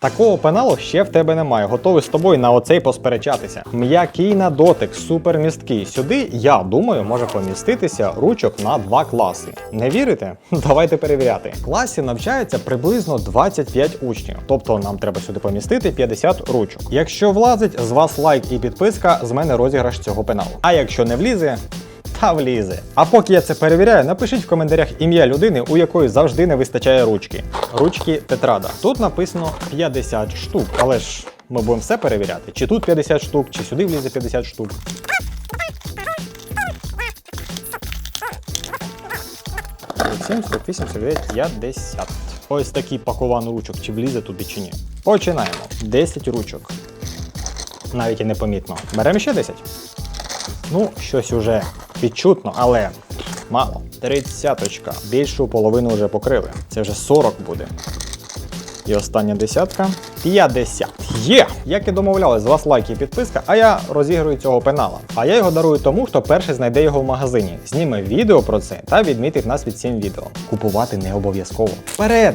Такого пеналу ще в тебе немає. Готовий з тобою на оцей посперечатися. М'який на дотик, супер місткий. Сюди, я думаю, може поміститися ручок на два класи. Не вірите? Давайте перевіряти. В класі навчається приблизно 25 учнів, тобто нам треба сюди помістити 50 ручок. Якщо влазить, з вас лайк і підписка, з мене розіграш цього пеналу. А якщо не влізе, та влізе. А поки я це перевіряю, напишіть в коментарях ім'я людини, у якої завжди не вистачає ручки. Ручки Тетрада. Тут написано 50 штук, але ж ми будемо все перевіряти. Чи тут 50 штук, чи сюди влізе 50 штук. Сім, 48, 49, 50. Ось такий пакуван ручок, чи влізе туди чи ні. Починаємо. 10 ручок. Навіть і непомітно. Беремо ще 10. Ну, щось уже відчутно, але мало. Тридцяточка. Більшу половину вже покрили. Це вже 40 буде. І остання десятка 50. Є! Як і домовлялись, з вас лайк і підписка, а я розіграю цього пенала. А я його дарую тому, хто перший знайде його в магазині, зніме відео про це та відмітить нас від 7 відео. Купувати не обов'язково. Вперед!